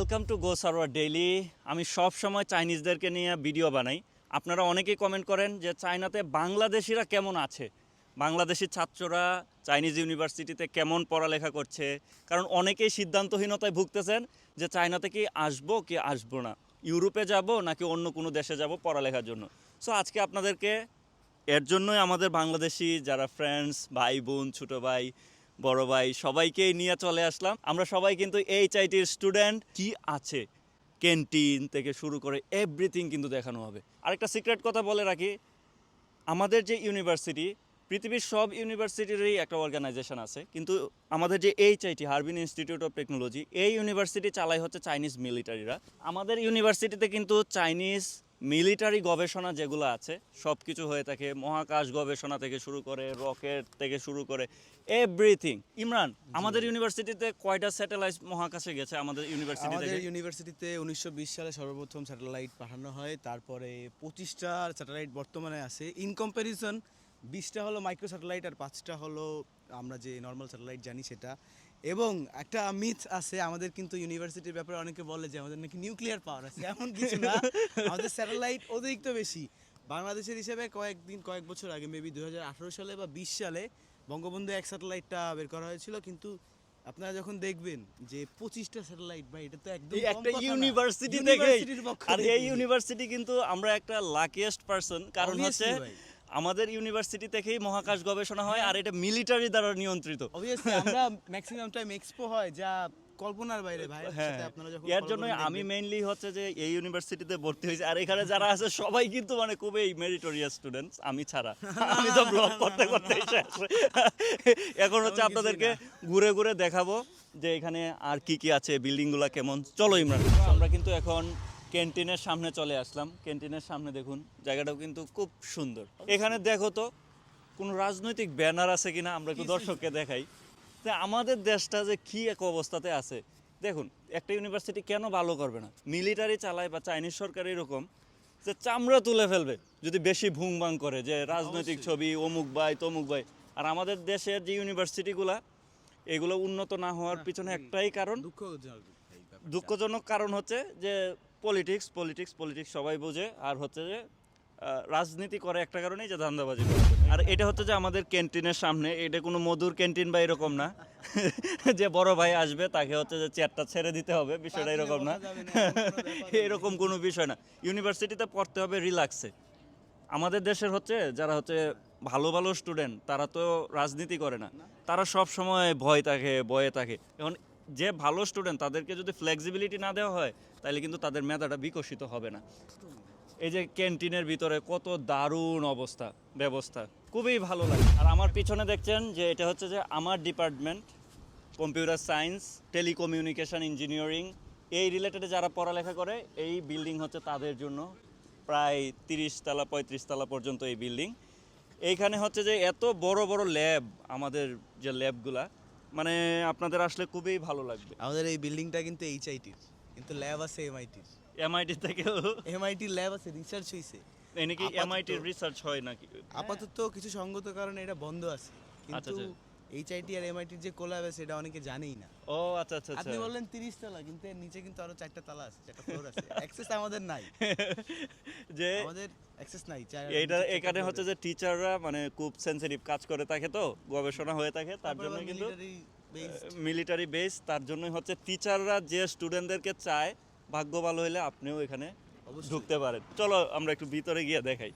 Welcome to go Sarowar daily আমি সব সময় চাইনিজদেরকে নিয়ে ভিডিও বানাই। আপনারা অনেকেই কমেন্ট করেন যে, চায়নাতে বাংলাদেশিরা কেমন আছে? বাংলাদেশি ছাত্ররা চাইনিজ ইউনিভার্সিটিতে কেমন পড়ালেখা করছে? কারণ অনেকেই সিদ্ধান্তহীনতায় ভুগতেছেন যে, চায়নাতে কি আসব কি আসব না? ইউরোপে যাব, নাকি অন্য কোনো দেশে যাব পড়ালেখার জন্য? সো আজকে আপনাদেরকে এর জন্যই আমাদের বাংলাদেশি যারা ফ্রেন্ডস ভাই বোন ছোটো ভাই বড় ভাই, সবাইকেই নিয়ে চলে আসলাম। আমরা সবাই কিন্তু এইচ আইটির স্টুডেন্ট কি আছে? ক্যান্টিন থেকে শুরু করে এভরিথিং কিন্তু দেখানো হবে। আরেকটা সিক্রেট কথা বলে রাখি, আমাদের যে ইউনিভার্সিটি পৃথিবীর সব ইউনিভার্সিটিরই একটা অর্গানাইজেশন আছে। কিন্তু আমাদের যে HIT Harbin Institute of Technology এই ইউনিভার্সিটি চালাই হচ্ছে চাইনিজ মিলিটারিরা আমাদের ইউনিভার্সিটিতে কিন্তু চাইনিজ মিলিটারি গবেষণা যেগুলো আছে সব কিছু হয়ে থাকে মহাকাশ গবেষণা থেকে শুরু করে রকেট থেকে শুরু করে এভরিথিং ইমরান আমাদের ইউনিভার্সিটিতে কয়টা স্যাটেলাইট মহাকাশে গেছে আমাদের ইউনিভার্সিটি আমাদের ইউনিভার্সিটিতে উনিশশো বিশ সালে সর্বপ্রথম স্যাটেলাইট পাঠানো হয় তারপরে পঁচিশটা স্যাটেলাইট বর্তমানে আছে। ইন কম্প্যারিজন বিশটা হলো মাইক্রো স্যাটেলাইট আর পাঁচটা হলো আমরা যে নর্মাল স্যাটেলাইট জানি সেটা। এবং একটা মিথ আছে আমাদের কিন্তু ইউনিভার্সিটির ব্যাপারে অনেকে বলে যে আমাদের নাকি নিউক্লিয়ার পাওয়ার আছে এমন কিছু না। আমাদের স্যাটেলাইট অতিরিক্ত বেশি। বাংলাদেশের হিসেবে কয়েকদিন কয়েক বছর আগে মেবি দু সালে বা বিশ সালে বঙ্গবন্ধু এক স্যাটেলাইটটা বের করা হয়েছিল কিন্তু আপনারা যখন দেখবেন যে পঁচিশটা স্যাটেলাইট বা এটা তো একদম একটা ইউনিভার্সিটি থেকে পক্ষ আর এই ইউনিভার্সিটি কিন্তু আমরা একটা লাকিয়েস্ট পারসন কারণ হচ্ছে। আমাদের ইউনিভার্সিটি থেকেই মহাকাশ গবেষণা হয় আর এটা মিলিটারি দ্বারা নিয়ন্ত্রিত। আমরা ম্যাক্সিমাম টাইম এক্সপো হয় যা কল্পনার বাইরে ভাই হ্যাঁ আপনারা যখন এর জন্য আমি মেইনলি হচ্ছে যে এই ইউনিভার্সিটিতে ভর্তি হয়েছি। আর এখানে যারা আছে সবাই কিন্তু মানে খুবই মেরিটোরিয়াস স্টুডেন্টস আমি ছাড়া। আমি তো ব্লগ করতে করতে এখন হচ্ছে আপনাদেরকে ঘুরে ঘুরে দেখাবো যে এখানে আর কি কি আছে বিল্ডিংগুলো কেমন। চলো ইমরান আমরা কিন্তু এখন ক্যান্টিনের সামনে চলে আসলাম। ক্যান্টিনের সামনে দেখুন জায়গাটাও কিন্তু খুব সুন্দর। এখানে দেখো তো কোনো রাজনৈতিক ব্যানার আছে কিনা আমরা একটু দর্শককে দেখাই। যে আমাদের দেশটা যে কি এক অবস্থাতে আছে দেখুন একটা ইউনিভার্সিটি কেন ভালো করবে না? মিলিটারি চালায় বা চাইনিজ সরকার এরকম যে চামড়া তুলে ফেলবে যদি বেশি ভুংবাং করে যে রাজনৈতিক ছবি অমুক ভাই তমুক ভাই। আর আমাদের দেশের যে ইউনিভার্সিটিগুলা এগুলো উন্নত না হওয়ার পিছনে একটাই কারণ দুঃখজনক কারণ হচ্ছে যে পলিটিক্স পলিটিক্স পলিটিক্স সবাই বোঝে। আর হচ্ছে যে রাজনীতি করে একটা কারণেই যে ধান্দাবাজি করে আর এটা হচ্ছে যে আমাদের ক্যান্টিনের সামনে এটা কোনো মধুর ক্যান্টিন বা এরকম না। যে বড় ভাই আসবে তাকে হচ্ছে যে চেয়ারটা ছেড়ে দিতে হবে বিষয়টা এরকম না। এরকম কোনো বিষয় না। ইউনিভার্সিটিতে পড়তে হবে রিল্যাক্সে। আমাদের দেশের হচ্ছে যারা হচ্ছে ভালো ভালো স্টুডেন্ট তারা তো রাজনীতি করে না। তারা সব সময় ভয় থাকে ভয়ে থাকে। এখন যে ভালো স্টুডেন্ট তাদেরকে যদি ফ্লেক্সিবিলিটি না দেওয়া হয়, তাহলে কিন্তু তাদের মেধাটা বিকশিত হবে না। এই যে ক্যান্টিনের ভিতরে কত দারুণ অবস্থা, ব্যবস্থা, খুবই ভালো লাগে। আর আমার পিছনে দেখছেন যে এটা হচ্ছে যে আমার department computer science telecommunication engineering এই রিলেটেডে যারা পড়ালেখা করে, এই বিল্ডিং হচ্ছে তাদের জন্য প্রায় তিরিশ তালা পঁয়ত্রিশ তালা পর্যন্ত এই বিল্ডিং এইখানে হচ্ছে যে এত বড় বড় ল্যাব আমাদের যে ল্যাবগুলা মানে আপনাদের আসলে খুবই ভালো লাগবে। আমাদের এই বিল্ডিংটা কিন্তু এইচআইটির কিন্তু ল্যাব আছে এমআইটির এমআইটি থেকেও? এমআইটি ল্যাব আছে রিসার্চ হইছে। এনে কি এমআইটির রিসার্চ হয় নাকি? আপাতত কিছু সঙ্গত কারণে এটা বন্ধ আছে। আচ্ছা, কিন্তু আচ্ছা। এইচআইটি আর এমআইটির যে কোলাব আছে এটা অনেকে জানেই না। ও আচ্ছা আচ্ছা আচ্ছা। আপনি বললেন 30 তলা কিন্তু এর নিচে কিন্তু আরও চারটা তলা আছে চারটা ফ্লোর আছে। অ্যাক্সেস আমাদের নাই। যে আমাদের অ্যাক্সেস নাই নিচে এখানে হচ্ছে যে টিচাররা মানে খুব সেনসিটিভ কাজ করে থাকে তো গবেষণা হয়ে থাকে তার জন্য কিন্তু মিলিটারি বেস তার জন্যই হচ্ছে টিচাররা যে স্টুডেন্টদেরকে চায় ভাগ্য ভালো হলে আপনিও এখানে ঢুকতে পারেন। চলো আমরা একটু ভিতরে গিয়ে দেখাই।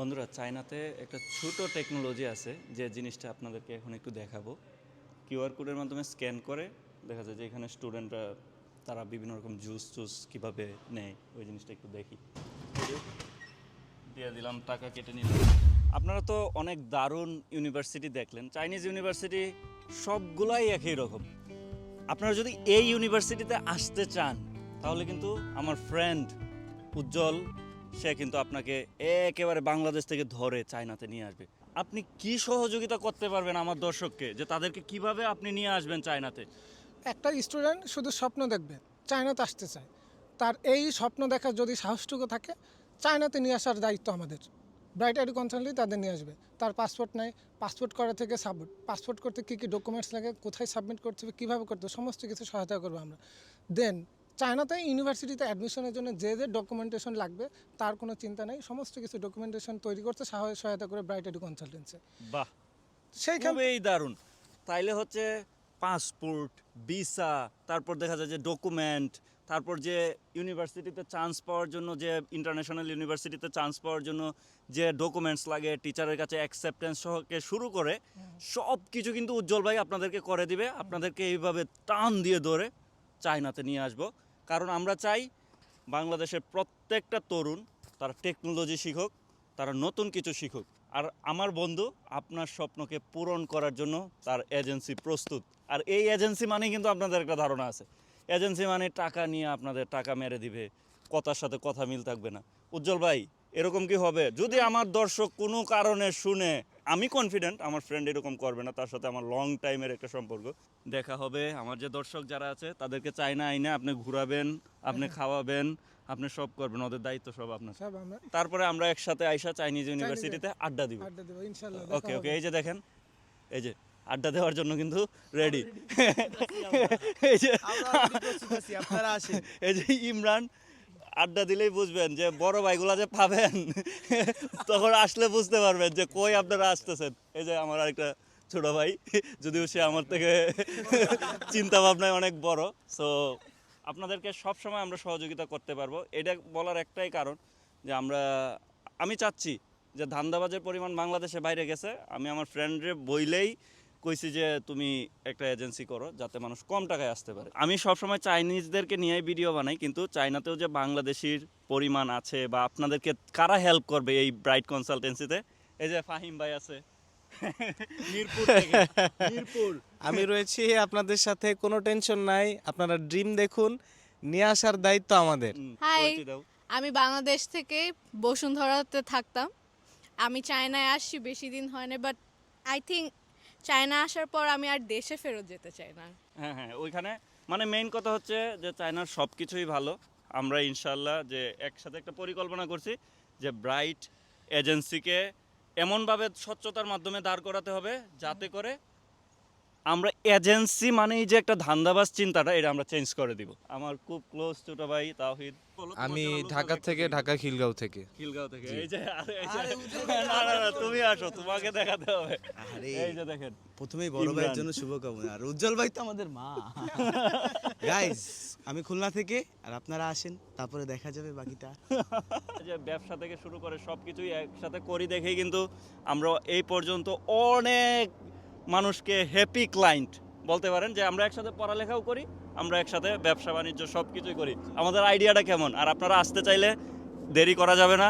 বন্ধুরা, চায়নাতে একটা ছোট টেকনোলজি আছে যে জিনিসটা আপনাদেরকে এখন একটু দেখাবো। কিউআর কোডের মাধ্যমে স্ক্যান করে দেখা যায় যে এখানে স্টুডেন্টরা তারা বিভিন্ন রকম জুস টুস কীভাবে নেয়, ওই জিনিসটা একটু দেখি। দিয়ে দিলাম, টাকা কেটে নিলাম। আপনারা তো অনেক দারুণ ইউনিভার্সিটি দেখলেন। চাইনিজ ইউনিভার্সিটি সবগুলাই একই রকম। আপনারা যদি এই ইউনিভার্সিটিতে আসতে চান, তাহলে কিন্তু আমার ফ্রেন্ড উজ্জ্বল সে কিন্তু আপনাকে একেবারে বাংলাদেশ থেকে ধরে চায়নাতে নিয়ে আসবে। আপনি কি সহযোগিতা করতে পারবেন আমার দর্শককে যে তাদেরকে কীভাবে আপনি নিয়ে আসবেন চায়নাতে? একটা স্টুডেন্ট শুধু স্বপ্ন দেখবে, চায়নাতে আসতে চায়। তার এই স্বপ্ন দেখার যদি সাহসটুকু থাকে, চায়নাতে নিয়ে আসার দায়িত্ব আমাদের। ব্রাইট আইডি কনসালটেন্ট তাদের নিয়ে আসবে। তার পাসপোর্ট নাই, পাসপোর্ট করা থেকে সাবমিট পাসপোর্ট করতে কী কী ডকুমেন্টস লাগে, কোথায় সাবমিট করতে হবে, কীভাবে করতে হবে, সমস্ত কিছু সহায়তা করব আমরা। দেন চায়নাতে ইউনিভার্সিটিতে অ্যাডমিশনের জন্য যে যে ডকুমেন্টেশন লাগবে তার কোনো চিন্তা নেই। সমস্ত কিছু ডকুমেন্টেশন তৈরি করতে সহায়- সহায়তা করে ব্রাইট আইডি কনসালটেন্সি বাহ! সেইখান খুবই দারুণ। তাইলে হচ্ছে পাসপোর্ট ভিসা তারপর দেখা যায় যে ডকুমেন্ট তারপর যে ইউনিভার্সিটিতে চান্স পাওয়ার জন্য যে ইন্টারন্যাশনাল ইউনিভার্সিটিতে চান্স পাওয়ার জন্য যে ডকুমেন্টস লাগে টিচারের কাছে অ্যাকসেপ্টেন্স সহকে শুরু করে সব কিছু কিন্তু উজ্জ্বল ভাই আপনাদেরকে করে দিবে। আপনাদেরকে এইভাবে টান দিয়ে ধরে চায়নাতে নিয়ে আসব। কারণ আমরা চাই বাংলাদেশের প্রত্যেকটা তরুণ তারা টেকনোলজি শিখুক, তারা নতুন কিছু শিখুক। আর আমার বন্ধু আপনার স্বপ্নকে পূরণ করার জন্য তার এজেন্সি প্রস্তুত। আর এই এজেন্সি মানে কিন্তু আপনাদের একটা ধারণা আছে। এজেন্সি মানে টাকা নিয়ে আপনাদের টাকা মেরে দিবে, কথার সাথে কথা মিল থাকবে না। উজ্জ্বল ভাই, এরকম কি হবে? যদি আমার দর্শক কোনো কারণে শুনে, আমি কনফিডেন্ট আমার ফ্রেন্ড এরকম করবে না, তার সাথে আমার লং টাইমের একটা সম্পর্ক। দেখা হবে। আমার যে দর্শক যারা আছে তাদেরকে চাই না আইনে আপনি ঘুরাবেন আপনি খাওয়াবেন আপনি সব করবেন ওদের দায়িত্ব সব আপনার। তারপরে আমরা একসাথে আইসা চাইনিজ ইউনিভার্সিটিতে আড্ডা দিব। ওকে ওকে এই যে দেখেন এই যে আড্ডা দেওয়ার জন্য কিন্তু রেডি এই যে এই যে ইমরান আড্ডা দিলেই বুঝবেন যে বড় ভাইগুলা যে পাবেন। তখন আসলে বুঝতে পারবেন যে কই আপনারা আসতেছেন। এই যে আমার আরেকটা ছোট ভাই, যদিও সে আমার থেকে চিন্তা ভাবনায় অনেক বড়। সো আপনাদেরকে সব সময় আমরা সহযোগিতা করতে পারব। এটা বলার একটাই কারণ যে আমরা, আমি চাচ্ছি যে ধান্দাবাজের পরিমাণ বাংলাদেশে বাইরে গেছে। আমি আমার ফ্রেন্ডরে বইলেই কইছি যে তুমি একটা এজেন্সি করো যাতে মানুষ কম টাকায় আসতে পারে। আমি সবসময় চাইনিজদেরকে নিয়েই ভিডিও বানাই, কিন্তু চাইনাতেও যে বাংলাদেশির পরিমাণ আছে বা আপনাদেরকে কারা হেল্প করবে এই ব্রাইট কনসালটেন্সিতে এই যে ফাহিম ভাই আছে আমি রয়েছি আপনাদের সাথে কোনো টেনশন নাই। আপনারা ড্রিম দেখুন নিয়ে আসার দায়িত্ব আমাদের। দাও। আমি বাংলাদেশ থেকে বসুন্ধরাতে থাকতাম। আমি চায়নায় আসছি বেশি দিন হয় না বাট আই থিঙ্ক চায়না আসার পর আমি আর দেশে ফেরত যেতে চাই না। হ্যাঁ হ্যাঁ ওইখানে মানে মেইন কথা হচ্ছে যে চায়নার সব কিছুই ভালো। আমরা ইনশাল্লাহ যে একসাথে একটা পরিকল্পনা করছি যে ব্রাইট এজেন্সিকে এমনভাবে স্বচ্ছতার মাধ্যমে দাঁড় করাতে হবে যাতে করে আমরা এজেন্সি মানে এই যে একটা ধান্দাবাজ চিন্তাটা এটা আমরা চেঞ্জ করে দিব। আমার খুব ক্লোজ ছোট ভাই তাওহিদ। আমি ঢাকা থেকে ঢাকা খিলগাঁও থেকে। খিলগাঁও থেকে। এই যে তুমি আসো তোমাকে দেখাতে হবে। আরে এই যে দেখেন প্রথমেই বড় ভাইয়ের জন্য শুভকামনা। আর উজ্জ্বল ভাই তো আমাদের মা। গাইস আমি খুলনা থেকে আর আপনারা আসেন তারপরে দেখা যাবে বাকিটা। যে ব্যবসা থেকে শুরু করে সব কিছুই একসাথে করি দেখেই কিন্তু আমরা এই পর্যন্ত অনেক মানুষকে হ্যাপি ক্লায়েন্ট বলতে পারেন যে আমরা একসাথে পড়ালেখাও করি আমরা একসাথে ব্যবসা বাণিজ্য সব কিছুই করি। আমাদের আইডিয়াটা কেমন? আর আপনারা আসতে চাইলে দেরি করা যাবে না।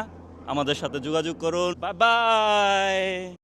আমাদের সাথে যোগাযোগ করুন। Bye bye